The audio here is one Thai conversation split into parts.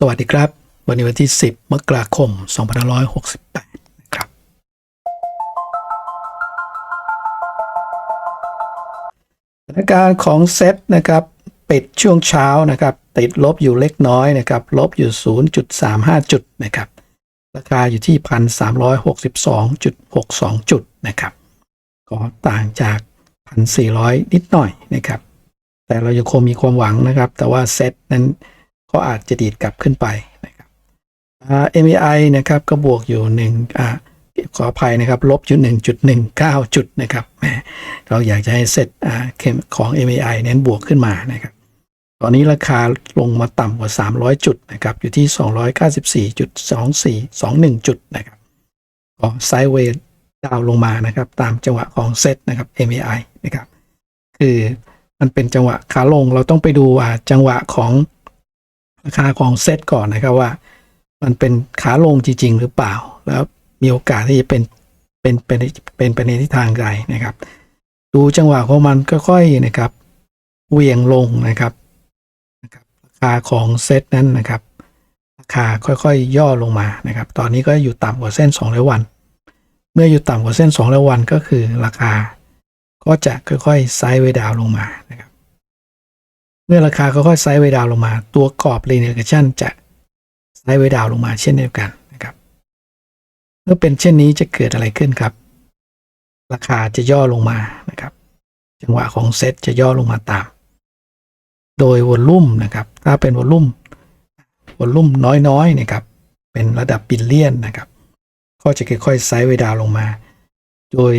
สวัสดีครับ วันนี้วันที่ 10 มกราคม 2568นะครับ สถานการณ์ของเซตนะครับ ปิดช่วงเช้านะครับ ติดลบอยู่เล็กน้อยนะครับ ลบอยู่ 0.35 จุดนะครับ ราคาอยู่ที่ 1,362.62 จุดนะครับ ก็ต่างจาก 1,400 นิดหน่อยนะครับ แต่เรายังคงมีความหวังนะครับ แต่ว่าเซตนั้น ก็อาจจะดีดกลับขึ้นไปนะครับอ่า MAI นะครับก็บวกอยู่1อ่าขออภัยนะครับลบอยู่1.19จุดนะครับแหมเราอยากจะให้เซ็ตอ่าเข้มของ MAI เน้นบวกขึ้นมานะครับ ตอนนี้ราคาลงมาต่ำกว่า 300 จุดนะครับ อยู่ที่ 294.2421 จุดนะครับก็ไซด์เวย์ดาวลงมานะครับ ตามจังหวะของเซ็ตนะครับ MAI นะครับ คือมันเป็นจังหวะขาลงเราต้องไปดูว่าจังหวะของ ราคาของเซตก่อนนะครับว่า มันเป็นขาลงจริง ๆ หรือเปล่า แล้วมีโอกาสที่จะเป็นเป็นเป็นเป็นไปในทิศทางใดนะครับ ดูจังหวะของมันค่อยๆนะครับเวียงลงนะครับนะครับ ราคาของเซตนั้นนะครับ ราคาค่อยๆย่อลงมานะครับ ตอนนี้ก็อยู่ต่ำกว่าเส้น200วัน เมื่ออยู่ต่ำกว่าเส้น200วันก็คือราคา ก็จะค่อยๆไซด์เวดาวลงมานะครับ เมื่อราคาค่อยๆไซด์เวดาวลงมา ตัวกรอบ linear regression จะไซด์เวดาวลงมาเช่นเดียวกันนะครับ เมื่อเป็นเช่นนี้จะเกิดอะไรขึ้นครับ ราคาจะย่อลงมานะครับ จังหวะของเซตจะย่อลงมาตาม โดยวอลลุ่มนะครับ ถ้าเป็นวอลลุ่มวอลลุ่มน้อยๆนะครับ เป็นระดับบิลเลียนนะครับ ก็จะค่อยๆไซด์เวดาวลงมา โดย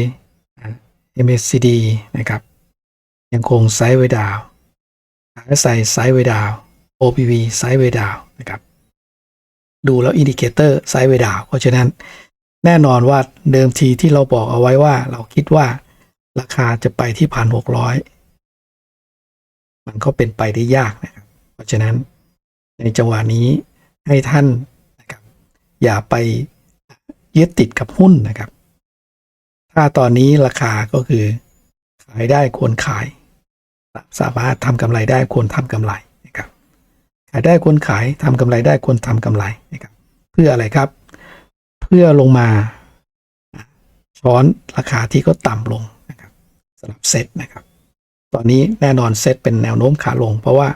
MACD นะครับ ยังคงไซด์เวดาว RSI ไซด์เวย์ดาว OPV ไซด์เวย์ดาวนะครับ ดูแล้วอินดิเคเตอร์ไซด์เวย์ดาวเพราะฉะนั้นแน่นอนว่าเดิมทีที่เราบอกเอาไว้ว่า เราคิดว่าราคาจะไปที่พันหกร้อยมันก็เป็นไปได้ยากนะครับ เพราะฉะนั้นในจังหวะนี้ให้ท่านนะครับ อย่าไปยึดติดกับหุ้นนะครับ ถ้าตอนนี้ราคาก็คือขายได้ควรขาย สามารถทำกำไรได้ควรทำกำไรนะครับขายได้ควรขายทำกำไรได้ควรทำกำไรนะครับ เพื่ออะไรครับ เพื่อลงมาช้อนราคาที่ก็ต่ำลงนะครับสำหรับเซ็ตนะครับ ตอนนี้แน่นอนเซ็ตเป็นแนวโน้มขาลง เพราะว่า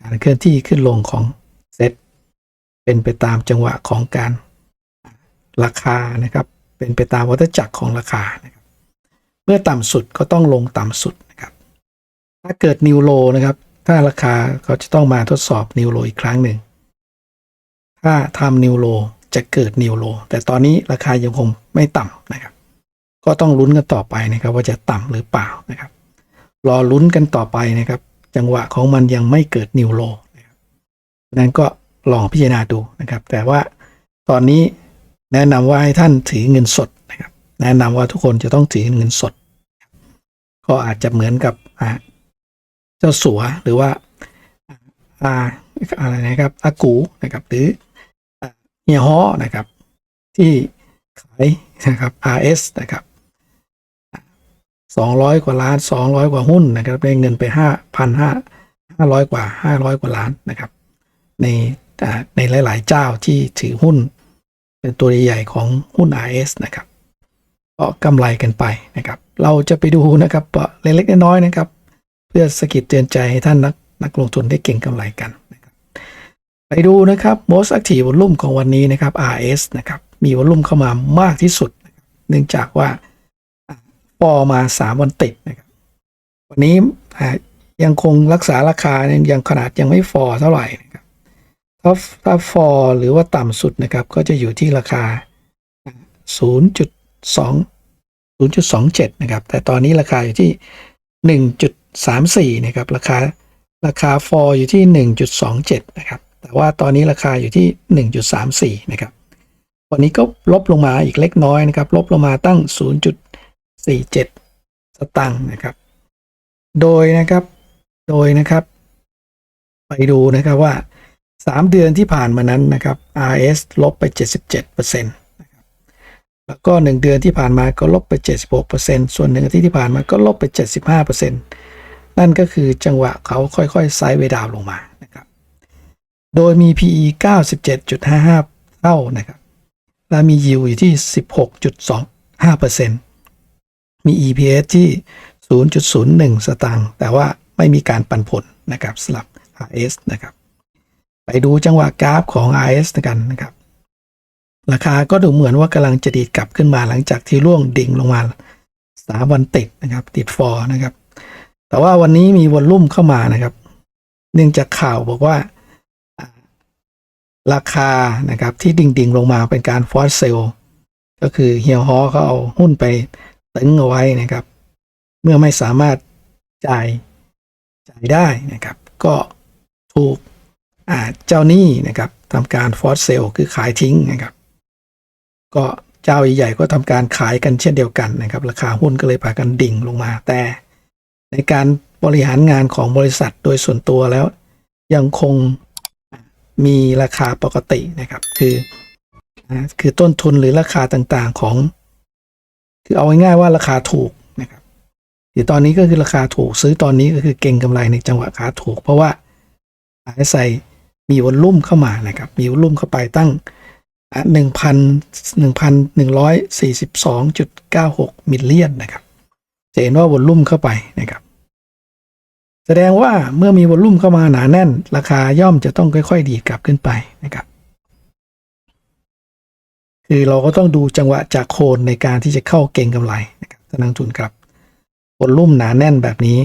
การเคลื่อนที่ขึ้นลงของเซ็ตเป็นไปตามจังหวะของการราคานะครับ เป็นไปตามวัฏจักรของราคานะครับ เมื่อต่ำสุดก็ต้องลงต่ำสุด ถ้าเกิดนิวโลนะครับ ถ้าราคาเขาจะต้องมาทดสอบนิวโลอีกครั้งหนึ่ง ถ้าทำนิวโลจะเกิดนิวโลแต่ตอนนี้ราคายังคงไม่ต่ำนะครับ ก็ต้องลุ้นกันต่อไปนะครับ ว่าจะต่ำหรือเปล่านะครับ รอลุ้นกันต่อไปนะครับ จังหวะของมันยังไม่เกิดนิวโลนะครับนั้นก็ลองพิจารณาดูนะครับ แต่ว่าตอนนี้แนะนำว่าให้ท่านถือเงินสดนะครับ แนะนำว่าทุกคนจะต้องถือเงินสด ก็อาจจะเหมือนกับ เจ้าสัวหรือว่าอาอะไรนะครับอากูนะครับ หรือเฮียฮอนะครับ ที่ขายนะครับ RS นะครับสองร้อยกว่าล้านสองร้อยกว่าหุ้นนะครับได้เงินไปห้าพันห้าร้อยกว่าห้าร้อยกว่าล้านนะครับ ในในหลาย ๆ เจ้าที่ถือหุ้น เป็นตัวใหญ่ๆของหุ้น RS นะครับก็กำไรกันไปนะครับ เราจะไปดูนะครับเล็ก ๆ น้อย ๆ นะครับ เพื่อสกิดเตือนใจให้ท่านนักนักลงทุนได้เก่งกำไรกันนะครับไปดูนะครับ most active volume ของวันนี้นะครับ RS นะครับมีวอลุ่มเข้ามามากที่สุด เนื่องจากว่าฟอมา 3 วันติดนะครับ วันนี้ยังคงรักษาราคายังขนาดยังไม่ฟอเท่าไหร่นะครับ ถ้าถ้าฟอหรือว่าต่ำสุดนะครับ ก็จะอยู่ที่ราคา 0.2 0.27 นะครับ แต่ตอนนี้ราคาอยู่ที่ 1.34นะครับราคาราคาฟออยู่ที่ 1.27 นะครับ แต่ว่าตอนนี้ราคาอยู่ที่ 1.34 นะครับ วันนี้ก็ลบลงมาอีกเล็กน้อยนะครับ ลบลงมาตั้ง 0.47 สตังค์นะครับ โดยนะครับ โดยนะครับ ไปดูนะครับว่า 3 เดือนที่ผ่านมานั้นนะครับ RS ลบไป 77%นะครับ แล้วก็ 1 เดือนที่ผ่านมาก็ลบไป 76%ส่วนหนึ่งอาทิตย์ที่ผ่านมาก็ลบไป 75% นั่นก็คือจังหวะเขาค่อยๆไซด์เวดาวลงมานะครับ โดยมี PE 97.55 เท่านะครับ และมี yield อยู่ที่ 16.25%มี EPS ที่ 0.01 สตางค์ แต่ว่าไม่มีการปันผลนะครับสำหรับ RS นะครับ ไปดูจังหวะกราฟของ RS กันนะครับ ราคาก็ดูเหมือนว่ากำลังจะดีดกลับขึ้นมาหลังจากที่ร่วงดิ่งลงมาสามวันติดนะครับ ติดฟอร์นะครับ แต่ว่าวันนี้มีวอลลุ่มเข้ามานะครับ เนื่องจากข่าวบอกว่าราคานะครับที่ดิ่งๆ ลงมาเป็นการฟอสเซลก็คือเฮียฮอเขาเอาหุ้นไปตึงเอาไว้นะครับ เมื่อไม่สามารถจ่ายจ่ายได้นะครับ ก็ถูกเจ้าหนี้นะครับทำการฟอสเซลคือขายทิ้งนะครับ ก็เจ้าใหญ่ๆก็ทำการขายกันเช่นเดียวกันนะครับ ราคาหุ้นก็เลยพากันดิ่งลงมาแต่ ในการบริหารงานของบริษัทโดยส่วนตัวแล้ว ยังคงมีราคาปกตินะครับ คือคือต้นทุนหรือราคาต่างๆของ คือเอาง่ายๆว่าราคาถูกนะครับคือตอนนี้ก็คือราคาถูกซื้อตอนนี้ก็คือเก่งกำไรในจังหวะขาถูก เพราะว่าอาใส่มีวอลลุ่มเข้ามานะครับ มีวอลลุ่มเข้าไปตั้งหนึ่งพันหนึ่งพันหนึ่งร้อยสี่สิบสองจุดเก้าหกมิลเลียนนะครับ จะเห็นว่าวอลลุ่มเข้าไปนะครับ แสดงว่าเมื่อมีวอลลุ่มเข้ามาหนาแน่น ราคาย่อมจะต้องค่อยๆ ดีดกลับขึ้นไปนะครับ คือเราก็ต้องดูจังหวะจากโคนในการที่จะเข้าเก่งกำไรนะครับนักลงทุนครับวอลลุ่มหนาแน่นแบบนี้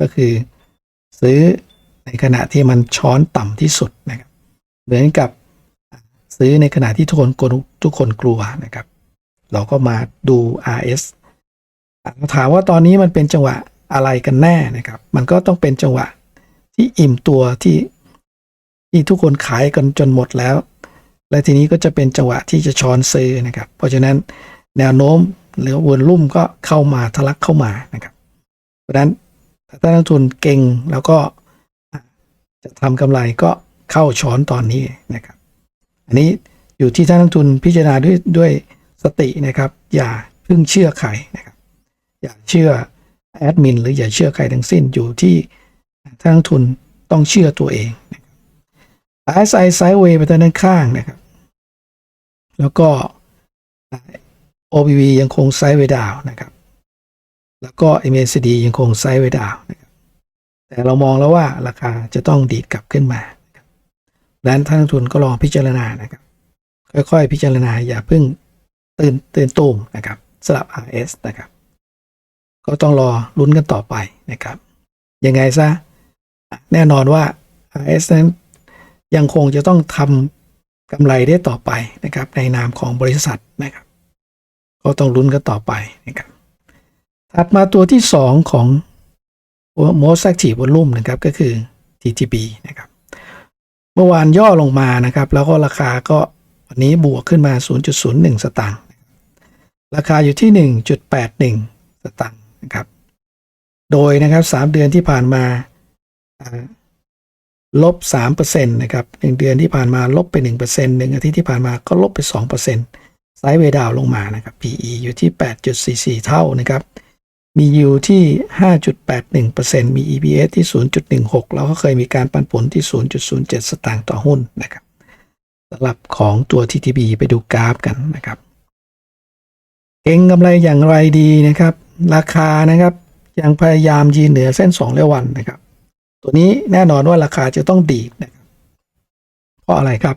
ก็คือซื้อในขณะที่มันช้อนต่ำที่สุดนะครับเหมือนกับซื้อในขณะที่ทุกคนกลัวทุกคนกลัวนะครับ เราก็มาดู RS ถามว่าตอนนี้มันเป็นจังหวะอะไรกันแน่นะครับ มันก็ต้องเป็นจังหวะที่อิ่มตัวที่ที่ทุกคนขายกันจนหมดแล้ว และทีนี้ก็จะเป็นจังหวะที่จะช้อนซื้อนะครับ เพราะฉะนั้นแนวโน้มหรือวนลุ่มก็เข้ามาทะลักเข้ามานะครับ เพราะฉะนั้นถ้าท่านนักลงทุนเก่งแล้วก็จะทำกำไรก็เข้าช้อนตอนนี้นะครับ อันนี้อยู่ที่ท่านนักลงทุนพิจารณาด้วยด้วยสตินะครับ อย่าเพิ่งเชื่อใครนะครับ อย่าเชื่อแอดมินหรืออย่าเชื่อใครทั้งสิ้นอยู่ที่ท่านนักทุนต้องเชื่อตัวเองนะครับ RSI ไซด์เวย์ไปทางด้านข้างนะครับ แล้วก็ OBV ยังคงไซด์เวย์ดาวนะครับ แล้วก็ MACD ยังคงไซด์เวย์ดาวนะครับแต่เรามองแล้วว่าราคาจะต้องดีดกลับขึ้นมาดังนั้นท่านักทุนก็ลองพิจารณานะครับ ค่อยๆ พิจารณาอย่าเพิ่งตื่นตื่นตูมนะครับสำหรับ RS นะครับ ก็ต้องรอลุ้นกันต่อไปนะครับ ยังไงซะ แน่นอนว่า RS นั้นยังคงจะต้องทำกำไรได้ต่อไปนะครับ ในนามของบริษัทนะครับ ก็ต้องลุ้นกันต่อไปนะครับ ถัดมาตัวที่ 2 ของ most active volume นะครับก็คือ TTB นะครับ เมื่อวานย่อลงมานะครับ แล้วก็ราคาก็วันนี้บวกขึ้นมา 0.01 สตางค์ ราคาอยู่ที่ 1.81 สตางค์ นะครับ โดยนะครับ3เดือนที่ผ่านมาอ่าลบ3%นะครับ1เดือนที่ผ่านมาลบไป1%หนึ่งอาทิตย์ที่ผ่านมาก็ลบไป2%ไซด์เวย์ดาวลงมานะครับ PE อยู่ที่8.44เท่านะครับ มี yield ที่5.81%มี EPS ที่0.16แล้วก็เคยมีการปันผลที่0.07สตางค์ต่อหุ้นนะครับสำหรับของตัว TTB ไปดูกราฟกันนะครับ เก่งกำไรอย่างไรดีนะครับ ราคานะครับ ยังพยายามยืนเหนือเส้น2เรวันนะครับ ตัวนี้แน่นอนว่าราคาจะต้องดีดนะครับเพราะอะไรครับ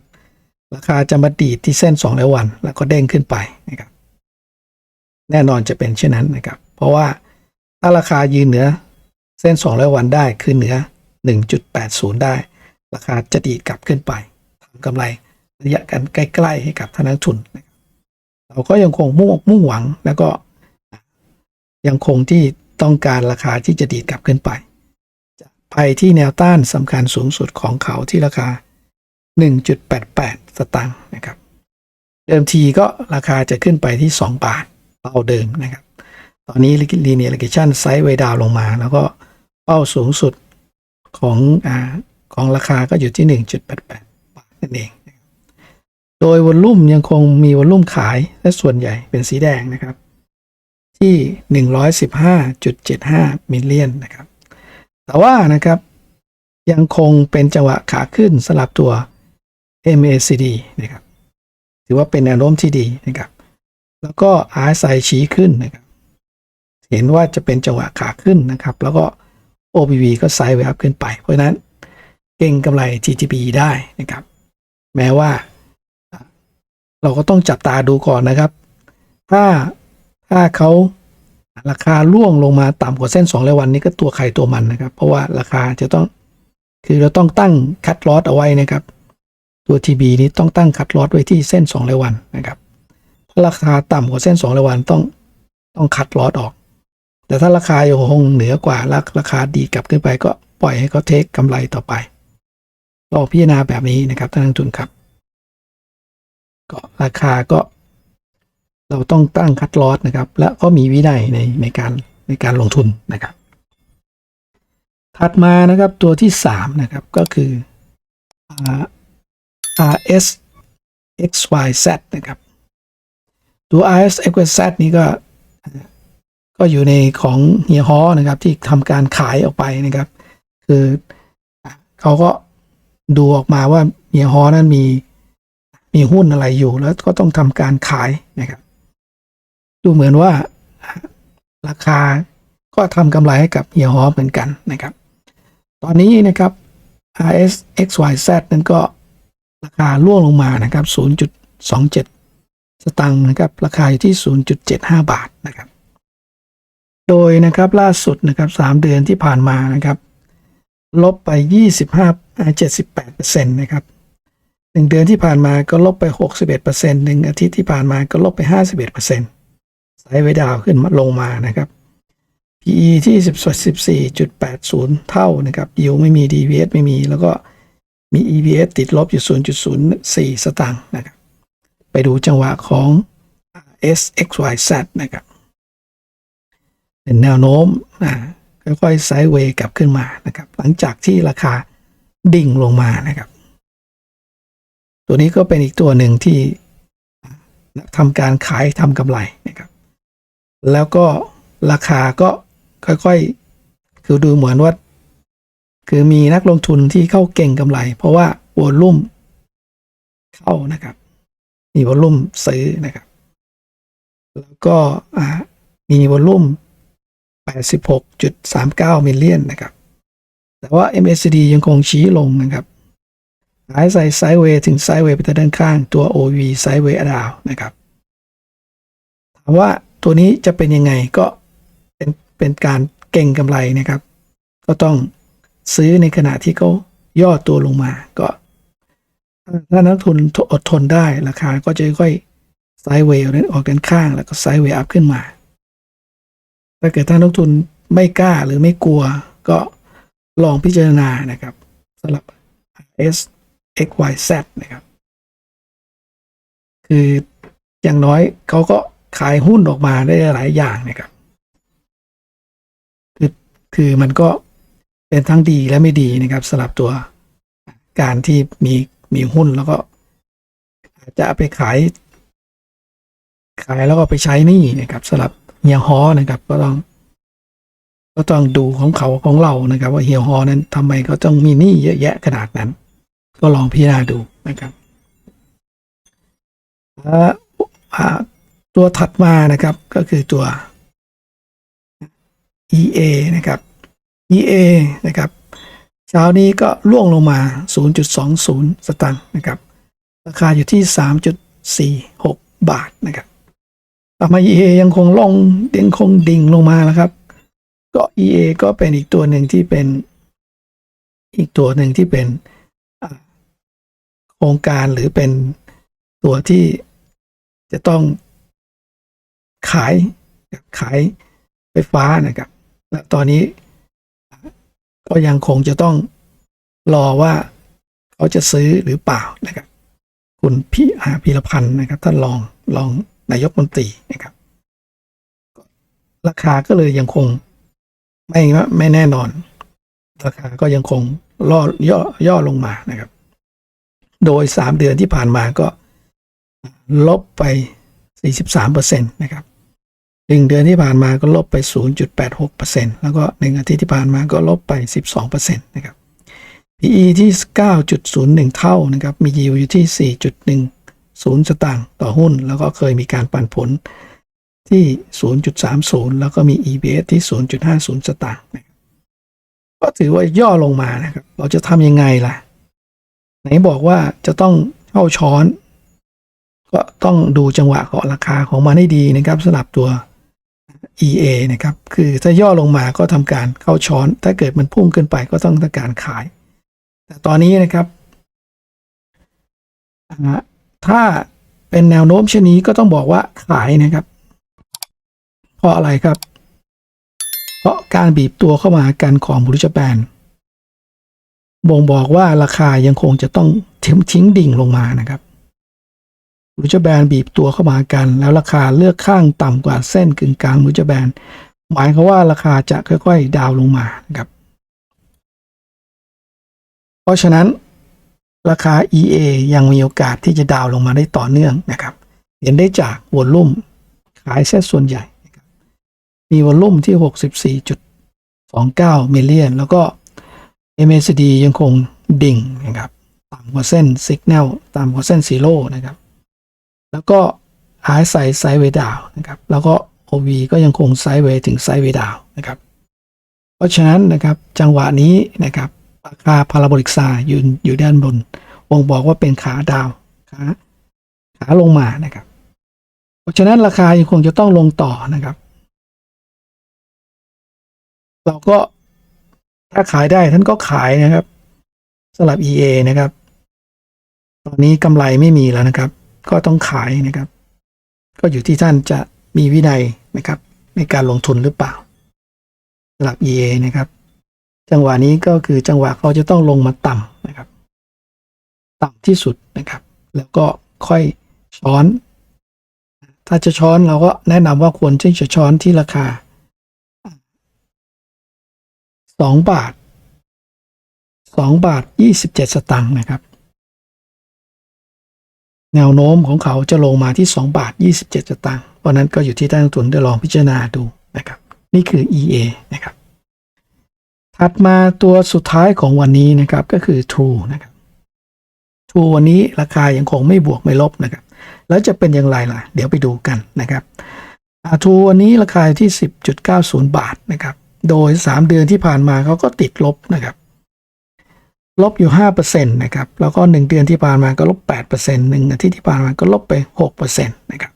ราคาจะมาดีดที่เส้น2เรวัน แล้วก็เด้งขึ้นไปนะครับ แน่นอนจะเป็นเช่นนั้นนะครับ เพราะว่าถ้าราคายืนเหนือเส้น2เรวันได้คือเหนือ 1.80 ได้ ราคาจะดีดกลับขึ้นไปทำกำไรระยะกันใกล้ ๆ ให้กับท่านนักทุนนะครับเราก็ยังคงมุ่งมุ่งหวังแล้วก็ ยังคงที่ต้องการราคาที่จะดีดกลับขึ้นไปจะไปที่แนวต้านสำคัญสูงสุดของเขาที่ราคา 1.88 สตางค์นะครับ เดิมทีก็ราคาจะขึ้นไปที่ 2 บาทเป้าเดิมนะครับ ตอนนี้ linear regression ไซด์เวดาวลงมา แล้วก็เป้าสูงสุดของอ่าของราคาก็อยู่ที่ 1.88 บาทนั่นเอง โดยวอลลุ่มยังคงมีวอลลุ่มขายและส่วนใหญ่เป็นสีแดงนะครับ ที่ 115.75 มิลเลียนนะครับ แต่ว่านะครับยังคงเป็นจังหวะขาขึ้นสำหรับตัว MACD นะครับ ถือว่าเป็นแนวโน้มที่ดีนะครับ แล้วก็ RSI ชี้ขึ้นนะครับ เห็นว่าจะเป็นจังหวะขาขึ้นนะครับ แล้วก็ OBV ก็ไซด์เวฟขึ้นไป เพราะนั้นเก่งกำไร TTB ได้นะครับ แม้ว่า เราก็ต้องจับตาดูก่อนนะครับ ถ้า ถ้าเขาราคาล่วงลงมาต่ำกว่าเส้น2ร้อยวันนี้ก็ตัวใครตัวมันนะครับ เพราะว่าราคาจะต้องคือเราต้องตั้งคัดลอสเอาไว้นะครับ ตัว TB นี้ต้องตั้งคัดลอสไว้ที่เส้น2ร้อยวันนะครับถ้าราคาต่ำกว่าเส้น2ร้อยวันต้องต้องคัดลอสออก แต่ถ้าราคายังคงเหนือกว่าแล้วราคาดีกลับขึ้นไปก็ปล่อยให้เขาเทคกำไรต่อไปลองพิจารณาแบบนี้นะครับท่านนักลงทุนครับ ก็ราคาก็ เราต้องตั้งคัดลอสนะครับ และก็มีวินัยในในการในการลงทุนนะครับ ถัดมานะครับตัวที่สามนะครับ ก็คือ R RS XYZ นะครับ ตัว RS XYZ นี้ก็ก็อยู่ในของเฮียฮอนะครับ ที่ทำการขายออกไปนะครับ คือเขาก็ดูออกมาว่าเฮียฮอนั้นมีมีหุ้นอะไรอยู่แล้วก็ต้องทำการขายนะครับ ดูเหมือนว่าราคาก็ทำกำไรให้กับเฮียฮอเหมือนกันนะครับ ตอนนี้นะครับ RS XYZ นั้นก็ราคาล่วงลงมานะครับ 0.27 สตังค์นะครับ ราคาอยู่ที่ 0.75 บาทนะครับ โดยนะครับล่าสุดนะครับ 3 เดือนที่ผ่านมานะครับ ลบไป 25 78%นะครับหนึ่งเดือนที่ผ่านมาก็ลบไป 61%หนึ่งอาทิตย์ที่ผ่านมาก็ลบไป 51% ไซด์ไวดาวขึ้นมาลงมานะครับ PE ที่14.80 เท่านะครับยิวไม่มี DVS ไม่มี แล้วก็มี EPS ติดลบอยู่ 0.04 สตางค์นะครับ ไปดูจังหวะของ SXYZ นะครับ เป็นแนวโน้มนะค่อยๆไซด์เวย์กลับขึ้นมานะครับ หลังจากที่ราคาดิ่งลงมานะครับ ตัวนี้ก็เป็นอีกตัวหนึ่งที่ทำการขายทำกำไรนะครับ แล้วก็ราคาก็ค่อยๆ คือดูเหมือนว่า คือมีนักลงทุนที่เข้าเก่งกำไร เพราะว่าวอลลุ่มเข้านะครับ มีวอลลุ่มซื้อนะครับ แล้วก็อ่ามีวอลลุ่ม 86.39มิลเลียนนะครับ แต่ว่า MACD ยังคงชี้ลงนะครับหายใส่ไซด์เวย์ถึงไซด์เวย์ไปทางด้านข้างตัว OV ไซด์เวย์ดาวนะครับ ถามว่า ตัวนี้จะเป็นยังไงก็เป็นเป็นการเก่งกำไรนะครับ ก็ต้องซื้อในขณะที่เขาย่อตัวลงมาก็ถ้านักทุนอดทนได้ราคาก็จะค่อยไซด์เวย์ออกด้านข้างแล้วก็ไซด์เวย์อัพขึ้นมาถ้าเกิดท่านนักทุนไม่กล้าหรือไม่กลัวก็ลองพิจารณานะครับสำหรับ S X Y Z นะครับ คืออย่างน้อยเขาก็ ขายหุ้นออกมาได้หลายอย่างนะครับคือคือมันก็เป็นทั้งดีและไม่ดีนะครับสำหรับตัวการที่มีมีหุ้นแล้วก็อาจจะไปขาย ขายแล้วก็ไปใช้นี่นะครับสำหรับเฮียฮอนะครับ ก็ต้อง ก็ต้องดูของเขาของเรานะครับ ว่าเฮียฮอนั้นทำไมเขาต้องมีนี้เยอะแยะขนาดนั้น ก็ลองพิจารณาดูนะครับ ตัวถัดมานะครับก็คือตัว EA นะครับ EA นะครับเช้านี้ก็ล่วงลงมา 0.20 สตางค์นะครับ ราคาอยู่ที่ 3.46 บาทนะครับต่อมา EA ยังคงลงยังคงดิ่งลงมาแล้วครับ ก็ EA ก็เป็นอีกตัวหนึ่งที่เป็น อีกตัวหนึ่งที่เป็นโครงการหรือเป็นตัวที่จะต้อง ขายขายไฟฟ้านะครับ และตอนนี้ก็ยังคงจะต้องรอว่าเขาจะซื้อหรือเปล่านะครับ คุณพี่อาพีรพันธ์นะครับท่านรองรองนายกมนตรีนะครับราคาก็เลยยังคงไม่ไม่แน่นอน ราคาก็ยังคงล่อย่อย่อลงมานะครับ โดยสามเดือนที่ผ่านมาก็ลบไป 43%นะครับ หนึ่งเดือนที่ผ่านมาก็ลบไป 0.86%แล้วก็หนึ่งอาทิตย์ที่ผ่านมาก็ลบไป 12%นะครับ PE ที่ 9.01 เท่านะครับ มี yield อยู่ที่ 4.10 สตางค์ต่อหุ้น แล้วก็เคยมีการปันผลที่ 0.30 แล้วก็มี EPS ที่ 0.50 สตางค์ก็ถือว่าย่อลงมานะครับ เราจะทำยังไงล่ะ ไหนบอกว่าจะต้องเข้าช้อน ก็ต้องดูจังหวะของราคาของมันให้ดีนะครับสำหรับตัว EA นะครับ คือถ้าย่อลงมาก็ทำการเข้าช้อน ถ้าเกิดมันพุ่งขึ้นไปก็ต้องทำการขาย แต่ตอนนี้นะครับ ถ้าเป็นแนวโน้มเช่นนี้ก็ต้องบอกว่าขายนะครับ เพราะอะไรครับ เพราะการบีบตัวเข้ามากันของบริจแปนบ่งบอกว่าราคายังคงจะต้องทิ้งดิ่งลงมานะครับ บริจแบนบีบตัวเข้ามากัน แล้วราคาเลือกข้างต่ำกว่าเส้นกึ่งกลางบริจแบนหมายความว่าราคาจะค่อยๆ ดาวลงมานะครับ เพราะฉะนั้นราคา EA ยังมีโอกาสที่จะดาวลงมาได้ต่อเนื่องนะครับ เห็นได้จากวอลลุ่มขายเส้นส่วนใหญ่ มีวอลลุ่มที่ 64.29 มิลเลียน แล้วก็ MACD ยังคงดิ่งนะครับ ต่ำกว่าเส้นสัญญาณต่ำกว่าเส้นซีโร่นะครับ แล้วก็ RSI ไซด์เวย์ดาวนะครับ แล้วก็ OV ก็ยังคงไซด์เวถึงไซด์เวดาวนะครับ เพราะฉะนั้นนะครับจังหวะนี้นะครับราคาพาราโบลิกซายืนอยู่ด้านบนวงบอกว่าเป็นขาดาวขาขาลงมานะครับ เพราะฉะนั้นราคายังคงจะต้องลงต่อนะครับ เราก็ถ้าขายได้ท่านก็ขายนะครับสำหรับ EA นะครับ ตอนนี้กำไรไม่มีแล้วนะครับ ก็ต้องขายนะครับ ก็อยู่ที่ท่านจะมีวินัยนะครับ ในการลงทุนหรือเปล่าหรับ EA นะครับ จังหวะนี้ก็คือจังหวะเขาจะต้องลงมาต่ำนะครับ ต่ำที่สุดนะครับ แล้วก็ค่อยช้อน ถ้าจะช้อนเราก็แนะนำว่าควรที่จะช้อนที่ราคาสองบาทสองบาทยี่สิบเจ็ดสตางค์นะครับ แนวโน้มของเขาจะลงมาที่ 2 บาท 27สตางค์เพราะนั้นก็อยู่ที่ท่านลงทุนได้ลองพิจารณาดูนะครับ นี่คือ EA นะครับ ถัดมาตัวสุดท้ายของวันนี้นะครับก็คือ True นะครับ True วันนี้ราคายังคงไม่บวกไม่ลบนะครับ แล้วจะเป็นอย่างไรล่ะ เดี๋ยวไปดูกันนะครับทูวันนี้ราคาที่ 10.90 บาทนะครับ โดย 3 เดือนที่ผ่านมาเขาก็ติดลบนะครับ ลบอยู่ 5%นะครับ แล้วก็ 1 เดือนที่ผ่านมาก็ลบ8%หนึ่งอาทิตย์ที่ผ่านมาก็ลบไป 6%นะครับ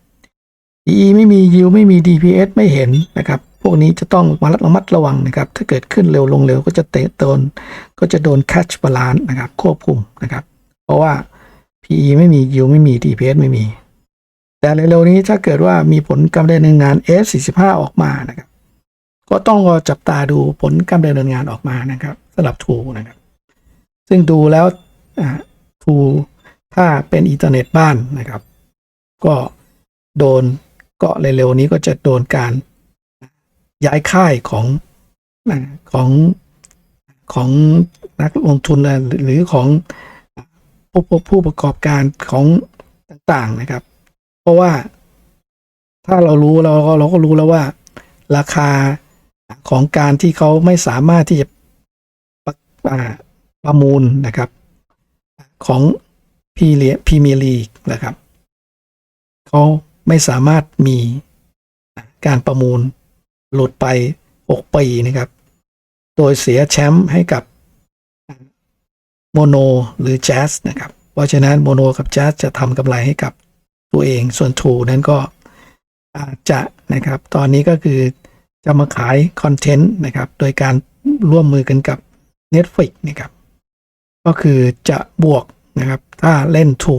EE ไม่มี yield ไม่มี DPS ไม่เห็นนะครับ พวกนี้จะต้องมาระมัดระวังนะครับ ถ้าเกิดขึ้นเร็วลงเร็วก็จะเตะโดน ก็จะโดน catch balance นะครับ ควบคุมนะครับ เพราะว่า PE ไม่มี yield ไม่มี DPS ไม่มี แต่เร็วๆนี้ถ้าเกิดว่ามีผลการดำเนินงาน S45 ออกมานะครับ ก็ต้องรอจับตาดูผลการดำเนินงานออกมานะครับสำหรับทูนะครับ ซึ่งดูแล้วทูถ้าเป็นอินเทอร์เน็ตบ้านนะครับ ก็โดนเก็เร็วๆนี้ก็จะโดนการย้ายค่ายของของของนักลงทุนหรือของผู้ผู้ประกอบการของต่างๆนะครับ เพราะว่าถ้าเรารู้เราก็เราก็รู้แล้วว่า ราคาของการที่เขาไม่สามารถที่จะ ประมูลนะครับ ของพีเลียพีเมียลีกนะครับเขาไม่สามารถมีการประมูลหลุดไป6ปีนะครับ โดยเสียแชมป์ให้กับโมโนหรือแจ๊สนะครับ เพราะฉะนั้นโมโนกับแจ๊สจะทำกำไรให้กับตัวเอง ส่วนทูนั้นก็อาจจะนะครับ ตอนนี้ก็คือจะมาขายคอนเทนต์นะครับ โดยการร่วมมือกันกับ Netflix นะครับ ก็คือจะบวกนะครับ ถ้าเล่นทู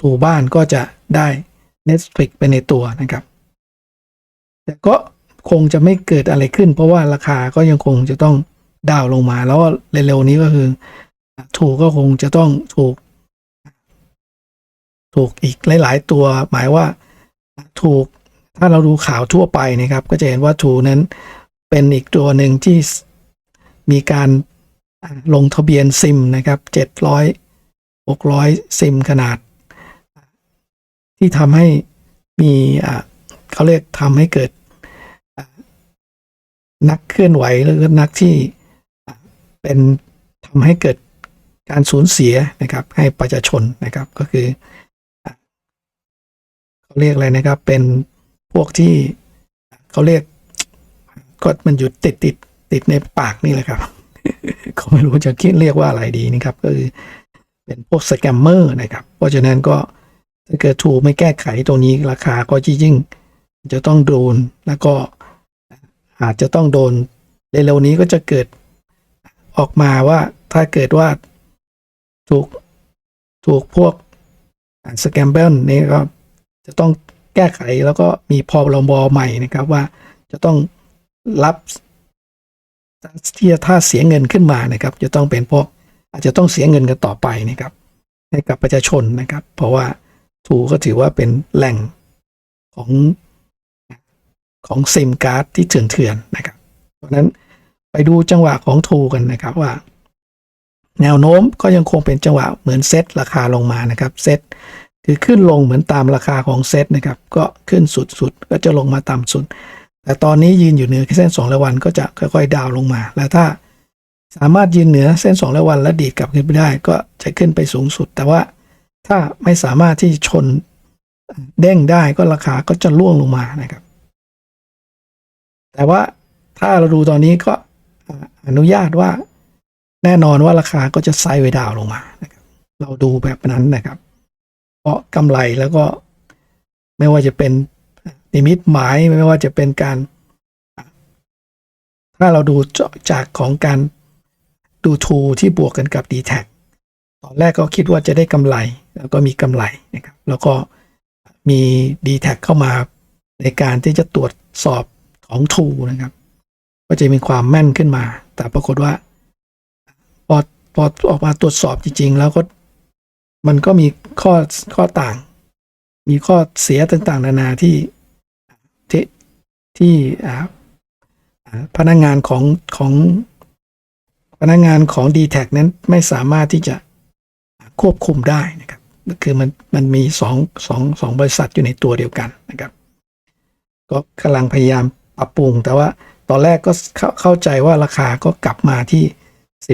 ทูบ้านก็จะได้ Netflix ไปในตัวนะครับ แต่ก็คงจะไม่เกิดอะไรขึ้น เพราะว่าราคาก็ยังคงจะต้องดาวลงมา แล้วเร็วๆนี้ก็คือ ถูกก็คงจะต้องถูก ถูกอีกหลายๆ ตัว หมายว่าถูกถ้าเราดูข่าวทั่วไปนะครับ ก็จะเห็นว่าถูนั้นเป็นอีกตัวหนึ่งที่มีการ ลงทะเบียนซิมนะครับเจ็ดร้อยหกร้อยซิมขนาด ที่ทำให้มีเขาเรียกทำให้เกิด นักเคลื่อนไหวหรือนักที่เป็นทำให้เกิดการสูญเสียนะครับ ให้ประชาชนนะครับก็คือเขาเรียกอะไรนะครับ เป็นพวกที่เขาเรียกก็มันอยู่ติดติดติดในปากนี่แหละครับ เขาไม่รู้จะคิดเรียกว่าอะไรดีนะครับ ก็คือเป็นพวกสแกมเมอร์นะครับ เพราะฉะนั้นก็ถ้าเกิดถูกไม่แก้ไขตรงนี้ราคาก็ยิ่งจะต้องโดนแล้วก็อาจจะต้องโดนเร็วๆนี้ก็จะเกิดออกมาว่าถ้าเกิดว่าถูกถูกพวกสแกมเบิลนี่ก็จะต้องแก้ไขแล้วก็มีพรบใหม่นะครับว่าจะต้องรับ ที่ถ้าเสียเงินขึ้นมานะครับ จะต้องเป็นพวกอาจจะต้องเสียเงินกันต่อไปนะครับ ให้กับประชาชนนะครับ เพราะว่าทูก็ถือว่าเป็นแหล่งของของซิมการ์ดที่เถื่อนๆนะครับ เพราะฉะนั้นไปดูจังหวะของทูกันนะครับว่า แนวโน้มก็ยังคงเป็นจังหวะเหมือนเซตราคาลงมานะครับเซตคือขึ้นลงเหมือนตามราคาของเซตนะครับ ก็ขึ้นสุดๆก็จะลงมาต่ำสุด แต่ตอนนี้ยืนอยู่เหนือเส้น2ร้อยวันก็จะค่อยๆ ดาวลงมา และถ้าสามารถยืนเหนือเส้น2ร้อยวันและดีดกลับขึ้นไปได้ก็จะขึ้นไปสูงสุด แต่ว่าถ้าไม่สามารถที่ชนเด้งได้ก็ราคาก็จะล่วงลงมานะครับ แต่ว่าถ้าเราดูตอนนี้ก็อนุญาตว่าแน่นอนว่าราคาก็จะไซด์เวดาวลงมานะครับ เราดูแบบนั้นนะครับ เพราะกำไรแล้วก็ไม่ว่าจะเป็น นิมิตหมายไม่ว่าจะเป็นการ ถ้าเราดูจากของการดูทูที่บวกกันกับ d t แทตอนแรกก็คิดว่าจะได้กำไร แล้วก็มีกำไรนะครับแล้วก็มี d t แทเข้ามาในการที่จะตรวจสอบของทูนะครับ ก็จะมีความแม่นขึ้นมา แต่ปรากฏว่าพอพอออกมาตรวจสอบจริง ๆ แล้วก็มันก็มีข้อข้อต่าง มีข้อเสียต่างๆ นานาที่ที่ ที่พนักงานของของพนักงานของ d t แทนั้นไม่สามารถที่จะควบคุมได้นะครับคือมันมันมีสองสองสองบริษัทอยู่ในตัวเดียวกันนะครับ ก็กำลังพยายามปรับปรุง แต่ว่าตอนแรกก็เข้าเข้าใจว่าราคาก็กลับมาที่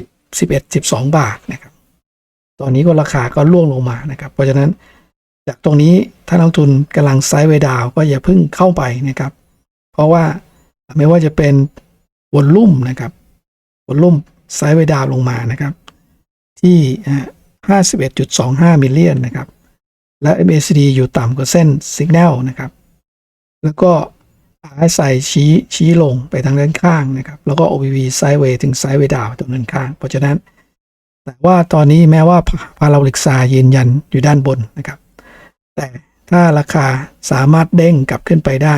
10 11 12บาทนะครับ ตอนนี้ก็ราคาก็ล่วงลงมานะครับ เพราะฉะนั้นจากตรงนี้ถ้านักทุนกำลังไซด์เวดาวก็อย่าเพิ่งเข้าไปนะครับ เพราะว่าไม่ว่าจะเป็นวอลลุ่มนะครับวอลลุ่มไซด์เวดาวลงมานะครับ ที่อ่า51.25 มิลเลียนนะครับ และ MACD อยู่ต่ำกว่าเส้นสัญญาณนะครับ แล้วก็ RSI ชี้ชี้ลงไปทางด้านข้างนะครับ แล้วก็ OBV ไซด์เวถึงไซด์เวดาวตรงด้านข้าง เพราะฉะนั้น แต่ว่าตอนนี้แม้ว่าพาราลิกซายืนยันอยู่ด้านบนนะครับ แต่ถ้าราคาสามารถเด้งกลับขึ้นไปได้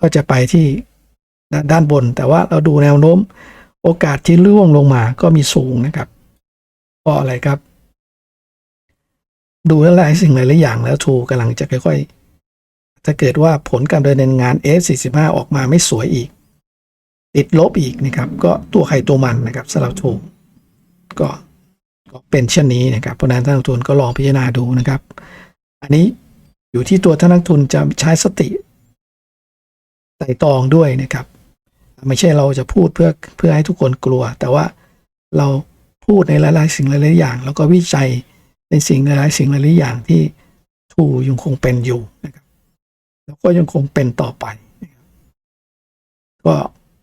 ก็จะไปที่ด้านบน แต่ว่าเราดูแนวโน้ม โอกาสที่ร่วงลงมาก็มีสูงนะครับเพราะอะไรครับ ดูหลายสิ่งหลายอย่างแล้วทูกำลังจะค่อยๆถ้าเกิดว่าผลการดำเนินงาน F45 ออกมาไม่สวยอีก ติดลบอีกนะครับ ก็ตัวใครตัวมันนะครับสำหรับทูก็ก็เป็นเช่นนี้นะครับเพราะนั้นท่านนักทุนก็ลองพิจารณาดูนะครับ อันนี้อยู่ที่ตัวท่านนักทุนจะใช้สติ ไต่ตองด้วยนะครับ ไม่ใช่เราจะพูดเพื่อเพื่อให้ทุกคนกลัว แต่ว่าเราพูดในหลายๆสิ่งหลายๆอย่าง แล้วก็วิจัยในสิ่งหลายๆสิ่งหลายๆอย่างที่ทูยังคงเป็นอยู่นะครับ แล้วก็ยังคงเป็นต่อไปก็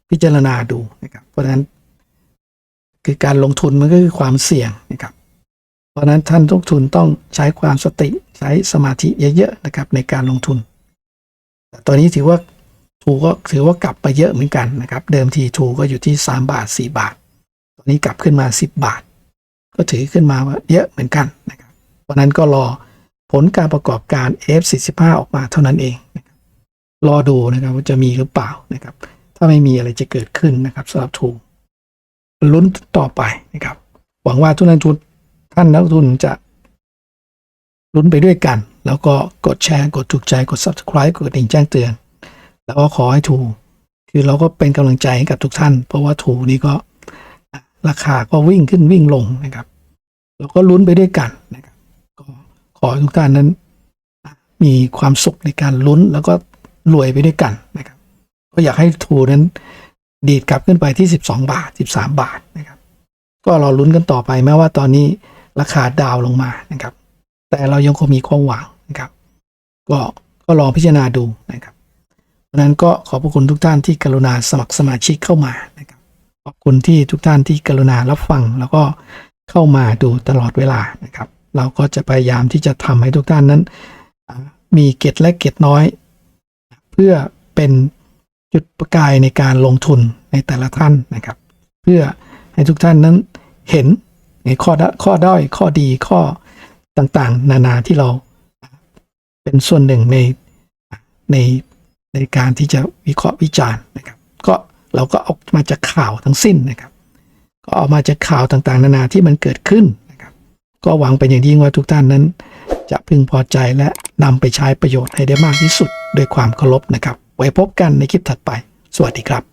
พิจารณาดูนะครับ เพราะฉะนั้นคือการลงทุนมันก็คือความเสี่ยงนะครับ เพราะฉะนั้นท่านลงทุนต้องใช้ความสติใช้สมาธิเยอะๆนะครับ ในการลงทุนแต่ตอนนี้ถือว่า ทูก็ถือว่ากลับไปเยอะเหมือนกันนะครับ เดิมทีทูก็อยู่ที่ 3 บาท 4 บาท ตอนนี้กลับขึ้นมา 10 บาท ก็ถือขึ้นมาเยอะเหมือนกันนะครับเพราะนั้นก็รอผลการประกอบการ F45 ออกมาเท่านั้นเองนะครับรอดูนะครับว่าจะมีหรือเปล่านะครับ ถ้าไม่มีอะไรจะเกิดขึ้นนะครับสำหรับทูลุ้นต่อไปนะครับ หวังว่าทุกนักลงทุนท่านนักทุนจะลุ้นไปด้วยกัน แล้วก็กดแชร์ กดถูกใจ กด subscribe กดดิ่งแจ้งเตือน แล้วก็ขอให้ถูก คือเราก็เป็นกำลังใจให้กับทุกท่าน เพราะว่าถูกนี่ก็ราคาก็วิ่งขึ้นวิ่งลงนะครับ เราก็ลุ้นไปด้วยกันนะครับก็ขอให้ทุกท่านนั้น มีความสุขในการลุ้นแล้วก็รวยไปด้วยกันนะครับ ก็อยากให้ทูนั้น ดีดกลับขึ้นไปที่ 12 บาท 13 บาทนะครับ ก็รอลุ้นกันต่อไปแม้ว่าตอนนี้ราคาดาวลงมานะครับ แต่เรายังคงมีความหวังนะครับ ก็ก็ลองพิจารณาดูนะครับ ราะนั้นก็ขอบพระคุณทุกท่านที่กรุณาสมัครสมาชิกเข้ามานะครับขอบคุณที่ทุกท่านที่กรุณารับฟัง แล้วก็เข้ามาดูตลอดเวลานะครับ เราก็จะพยายามที่จะทำให้ทุกท่านนั้น มีเก็ดและเก็ดน้อย เพื่อเป็นจุดประกายในการลงทุนในแต่ละท่านนะครับ เพื่อให้ทุกท่านนั้นเห็นในข้อด้ข้อด้อยข้อดีข้อต่างๆ นานาที่เราเป็นส่วนหนึ่งในใน ในการที่จะวิเคราะห์วิจารณ์นะครับ ก็เราก็เออกมาจากข่าวทั้งสิ้นนะครับ ก็ออกมาจากข่าวต่างๆ นานาที่มันเกิดขึ้นนะครับ ก็หวังเป็นอย่างยิ่งว่าทุกท่านนั้น จะพึงพอใจและนำไปใช้ประโยชน์ให้ได้มากที่สุดด้วยความเคารพนะครับ ไว้พบกันในคลิปถัดไป สวัสดีครับ